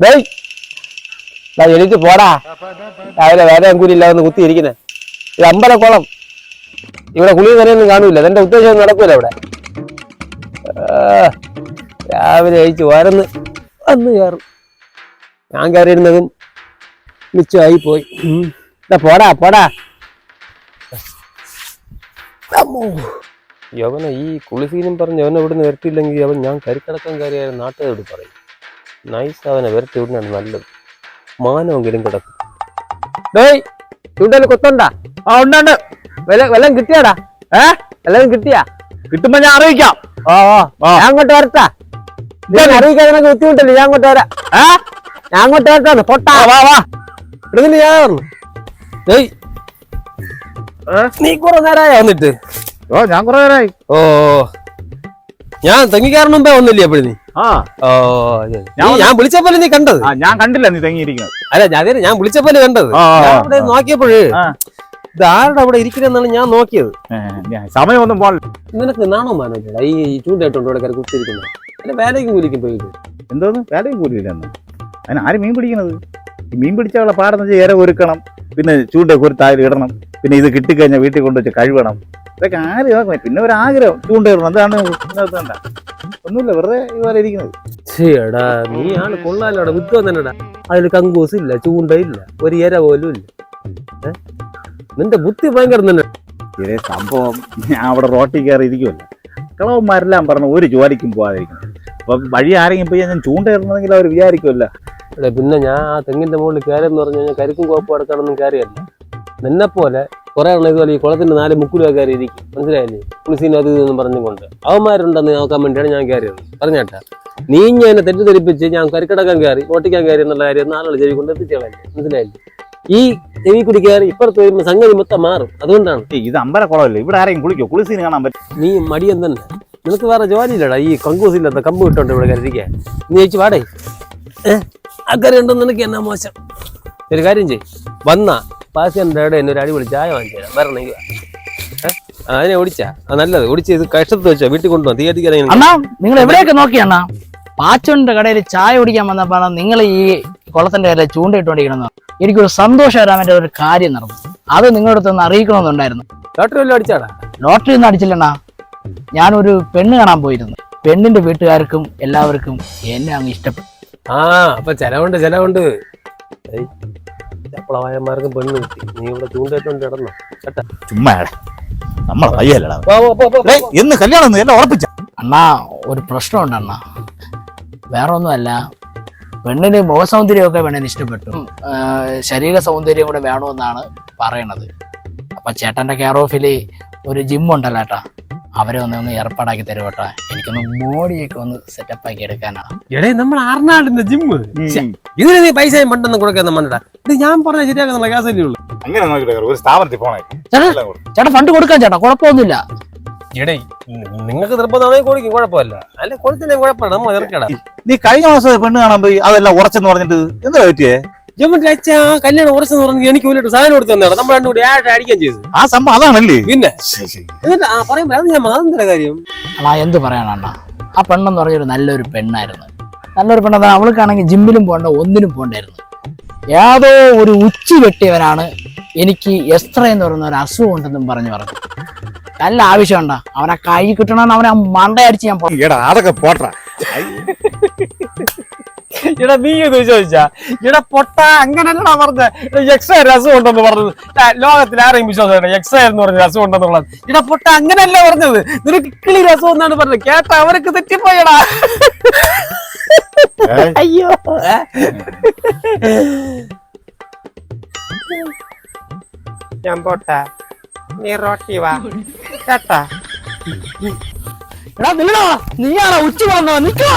ഡേയ് എണീറ്റ് പോടാ. രാവിലെ വേറെ ഇല്ലാതെ കുത്തിയിരിക്കുന്നേ ഇത് അമ്പലക്കുളം. ഇവിടെ കുളി നനയൊന്നും കാണൂല. എന്റെ ഉദ്ദേശം നടക്കൂല ഇവിടെ? രാവിലെ അയച്ചു വരന്ന് വന്ന് കയറും. ഞാൻ കയറിയിരുന്നതും മിച്ചമായി പോയി. ഉം. പോടാ പോടാ. യവന ഈ കുളിസീനും പറഞ്ഞ് അവനെ ഇവിടുന്ന് വരുത്തിയില്ലെങ്കിൽ അവൻ ഞാൻ കരിക്കടക്കം കയറിയാൽ നാട്ടുകാരോട് പറയും. നൈസ് അവനെ വെറുതെ വിടുന്നതാണ് നല്ലത്. മാനമെങ്കിലും കിടക്കും. ഡേയ് ചൂണ്ടൽ കൊത്തണ്ടാ? ആ ഉണ്ട് വില വല്ലതും കിട്ടിയാടാ? ഏ? എല്ലാം കിട്ടിയാ? കിട്ടുമ്പോ ഞാൻ അറിയിക്കാം. ഓ ഓ ആ. ഞാൻ അങ്ങോട്ട് വരട്ടാ. ഞാൻ. അറിയിക്കാൻ നിനക്ക് ബുദ്ധിമുട്ടില്ല. ഞാൻ അങ്ങോട്ട് വരാ. ഏ? ഞാൻ അങ്ങോട്ട് വരട്ടാണ് പൊട്ടാ. വാ വാ. ഇടുന്നില്ല ഞാൻ പറഞ്ഞു ഡേയ്. നീ കുറെ നേരമായി വന്നിട്ട്? ഓ ഞാൻ കുറെ നേരമായി. ഓ. ഞാൻ തെങ്ങിക്കാരൻ മുമ്പേ ഒന്നില്ല അപ്പോഴും നീ? ആ. ഓ അതെ. ഞാൻ നീ- ഞാൻ വിളിച്ചപ്പോലെ നീ കണ്ടത്? ആ ഞാൻ കണ്ടില്ല നീ തെങ്ങിയിരിക്കുന്നത്. അല്ല ഞാൻ അതെ, ഞാൻ വിളിച്ചപ്പോലെ കണ്ടത്. ആ, ആ, ഞാൻ നോക്കിയപ്പോഴ് ആ. ഇത് ആരുടെ അവിടെ ഇരിക്കണെന്നാണ് ഞാൻ നോക്കിയത്. ഏ, ഞാൻ സമയമൊന്നും പോണില്ല നിനക്ക് നാണോ മാനോട്ടാ ഈ ചൂണ്ടായിട്ടുണ്ട് ഇവിടെ കയറി കുത്തിരിക്കുന്നത് അല്ല വേലയ്ക്ക് കൂലിക്കും പോയിട്ട്. എന്തോന്ന്? വേലയും കൂലിയില്ലെന്ന് അതിന് ആര് മീൻ പിടിക്കണത്? ഈ മീൻ പിടിച്ചാലുള്ള പാടെന്ന് വെച്ചാൽ ഇര ഒരുക്കണം. പിന്നെ ചൂണ്ട കുരുത്തായിൽ ഇടണം. പിന്നെ ഇത് കിട്ടിക്കഴിഞ്ഞാൽ വീട്ടിൽ കൊണ്ടുവച്ച് കഴുകണം. ഇതൊക്കെ ആര് പിന്നെ ഒരു ആഗ്രഹം ചൂണ്ട അതാണ് കണ്ട. ഒന്നുമില്ല വെറുതെ ഇതുപോലെ ഇരിക്കുന്നത്. ചേടാ നീ ആണ് കൊള്ളാലോടാ വിത്തോ തന്നെടാ അതിൽ കങ്കൂസ് ഇല്ല ചൂണ്ട ഇല്ല ഒരു ഇര പോലും ഇല്ല? നിന്റെ ബുദ്ധി ഭയങ്കര തന്നെ ഇതേ സംഭവം ഞാൻ അവിടെ റോട്ടിൽ കയറി ഇരിക്കുമല്ലോ കളവന്മാരെല്ലാം പറഞ്ഞു ഒരു ജോലിക്കും പോകാതിരിക്കും അപ്പൊ വഴി ആരെങ്കിലും പോയി ഞാൻ ചൂണ്ടയിരുന്നെങ്കിൽ അവർ വിചാരിക്കുമല്ല പിന്നെ ഞാൻ ആ തെങ്ങിന്റെ മുകളിൽ കയറിയെന്ന് പറഞ്ഞു കഴിഞ്ഞാൽ കരിക്കും കോപ്പും അടക്കാനൊന്നും കയറിയല്ല നിന്നെ പോലെ കുറെ എണ്ണം ഇതുപോലെ ഈ കുളത്തിന്റെ നാല് മുക്കിലൊക്കെ കയറി ഇരിക്കും മനസ്സിലായില്ലേ പുളിസീനും അത് ഇതെന്നും പറഞ്ഞുകൊണ്ട്. അവന്മാരുണ്ടെന്ന് നോക്കാൻ വേണ്ടിയാണ് ഞാൻ കയറിയത്. പറഞ്ഞേട്ടാ നീ ഞാൻ എന്നെ തെറ്റിദ്ധരിപ്പിച്ച് ഞാൻ കരിക്കടക്കാൻ കയറി ഓട്ടിക്കാൻ കയറി എന്നുള്ള കാര്യം നാലാൾ ചെവി കൊണ്ട് എത്തിച്ചേളല്ലേ മനസ്സിലായില്ലേ? ഈ ചെവി കൂടി കയറി ഇപ്പുറത്ത് വരുമ്പോൾ സംഗതി മൊത്തം മാറും. അതുകൊണ്ടാണ്. ഇത് അമ്പലക്കുളമല്ലേ? ഇവിടെ ആരെയും കുളിക്കോ? കുളിസീന് കാണാൻ പറ്റും നീ മടിയൻ തന്നെ നിനക്ക് വേറെ ജോലിയില്ലടാ ഈ കങ്കൂസ് ഇല്ലാത്ത കമ്പ് കിട്ടോണ്ട് ഇവിടെ കരുതിക്കാൻ നീ ചേച്ചി വാടേ. ഏഹ് അക്കറി ഉണ്ടെന്ന് നിനക്ക് എന്നാ മോശം? ഒരു കാര്യം ചെയ് വന്ന പാസിയന്റെ എന്താടെ എന്നെ ഒരു അടിപൊളി ചായ വാങ്ങിച്ചു തരാം വരണമെങ്കിൽ അതിനെ ഓടിച്ചാ. ആ നല്ലത്. ഓടിച്ച് ഇത് കഷ്ടത്ത് വെച്ചോ വീട്ടിൽ കൊണ്ടുപോകാം തീ കത്തിക്കാൻ അണ്ണാ നിങ്ങൾ എവിടെയൊക്കെ നോക്കി അണ്ണാ? പാച്ചോന്റെ കടയിൽ ചായ കുടിക്കാൻ വന്നപ്പോഴാണ് നിങ്ങൾ ഈ കുളത്തിന്റെ കയ്യിൽ ചൂണ്ടയിട്ടുകൊണ്ടിരിക്കണമെന്ന് എനിക്കൊരു സന്തോഷം വരാൻ ഒരു കാര്യം നടന്നു. അത് നിങ്ങളുടെ അടുത്ത് ഒന്ന് അറിയിക്കണമെന്നുണ്ടായിരുന്നു ലോട്ടറി വല്ലതും അടിച്ചാടാ? ലോട്ടറി ഒന്നും അടിച്ചില്ലണ്ണാ ഞാനൊരു പെണ്ണ് കാണാൻ പോയിരുന്നു. പെണ്ണിന്റെ വീട്ടുകാർക്കും എല്ലാവർക്കും എന്നെ അങ്ങ് ഇഷ്ടപ്പെട്ടു. ആ അപ്പൊ ചെലവുണ്ട് ചെലവുണ്ട്. ചപ്പളവായന്മാർക്കും പെണ്ണ് കിട്ടി. നീ ഇവിടെ ചൂണ്ടയിട്ടുകൊണ്ട് കിടന്നോ കേട്ടാ? ചുമ്മാ നമ്മളെ പയ്യല്ലടാ. എന്ന് കല്യാണം എന്നെ എല്ലാം ഉറപ്പിച്ച. അണ്ണാ ഒരു പ്രശ്നമുണ്ട് അണ്ണാ വേറെ ഒന്നുമല്ല പെണ്ണിന് മുഖസൗന്ദര്യമൊക്കെ പെണ്ണിന് ഇഷ്ടപ്പെട്ടു ശരീര സൗന്ദര്യം കൂടെ വേണമെന്നാണ് പറയണത്. അപ്പൊ ചേട്ടന്റെ കെയർ ഓഫിൽ ഒരു ജിം ഉണ്ടല്ലോ ഏട്ടാ. അവരെ ഒന്ന് ഒന്ന് ഏർപ്പാടാക്കി തരും കേട്ടോ എനിക്കൊന്ന് ബോഡിയൊക്കെ ഒന്ന് സെറ്റപ്പ് ആക്കി എടുക്കാനാണ് എടേ നമ്മൾ ആർനാടിന്റെ ജിമ്മ് ഇതിന് നീ പൈസ പണ്ടൊന്നും കൊടുക്കാൻ മണ്ണട ഇത് ഞാൻ പറഞ്ഞ ശരിയാക്കുന്ന കേസല്ലേ ഉള്ളൂ. അങ്ങനെ നോക്കിട്ട് ഒരു സ്ഥാപനത്തിൽ പോണേ. ചേട്ടാ ചേട്ടാ ഫണ്ട് കൊടുക്കാൻ ചേട്ടാ കുഴപ്പമൊന്നുമില്ല. എടേ നിങ്ങൾക്ക് നിർബന്ധമാണെങ്കിൽ കൊടുക്കും കുഴപ്പമില്ല. അല്ല കൊടുത്തില്ലേ കുഴപ്പമില്ല നമ്മൾ ഇറക്കടാ നീ കഴിഞ്ഞ മാസം പെണ്ണ് കാണാൻ പോയി അതെല്ലാം ഉറച്ചെന്ന് പറഞ്ഞിട്ട് എന്താ പറ്റിയേ? ജമ്മൻ അച്ഛാ കല്യാണം ഉറച്ചെന്ന് പറഞ്ഞു എനിക്ക് സാധനം കൊടുത്തു തന്നെയാണ് നമ്മൾ രണ്ടും കൂടി ആയിട്ട് അടിക്കാൻ ചെയ്തു. ആ സംഭവം അതാണല്ലേ? പിന്നെ? എന്നിട്ട് ആ പറയുമ്പോ അത് ഞാൻ അതെന്താ കാര്യം. എന്ത് പറയാനണ്ണാ ആ പെണ്ണെന്ന് പറഞ്ഞൊരു നല്ലൊരു പെണ്ണായിരുന്നു. നല്ലൊരു പെണ്ണെന്ന് അവൾക്കാണെങ്കിൽ ജിമ്മിലും പോകണ്ട ഒന്നിനും പോകണ്ടായിരുന്നു. ഏതോ ഒരു ഉച്ചി വെട്ടിയവനാണ് എനിക്ക് എസ്ത്ര എന്ന് പറയുന്ന ഒരു അസുഖം ഉണ്ടെന്നും പറഞ്ഞു പറഞ്ഞു. നല്ല ആവശ്യമുണ്ട അവനെ കൈ കിട്ടണമെന്ന് അവനെ മണ്ടയടിച്ച് ഞാൻ എടാ അതൊക്കെ പോട്ടാ എടാ നീ ഇത് ചോദിച്ചാ? എടാ പൊട്ട അങ്ങനല്ലടാ പറഞ്ഞത് എക്സൈ രസം ഉണ്ടെന്ന് പറഞ്ഞത്. ലോകത്തിൽ ആരെയും വിശ്വാസം എക്സ്ട്രാ എന്ന് പറഞ്ഞ രസം ഉണ്ടെന്നുള്ളത്. എടാ പൊട്ട അങ്ങനല്ല പറഞ്ഞത്. നിനക്ക് കിളി രസം എന്നാണ് പറഞ്ഞത്. കേട്ട അവർക്ക് തെറ്റിപ്പോയടാ. അയ്യോ? ഞാൻ പോട്ട നീ റോട്ടി വാ കേട്ടാ എടാ നില്ലടാ നീയാണോ ഉച്ച വന്നോ നിക്കോ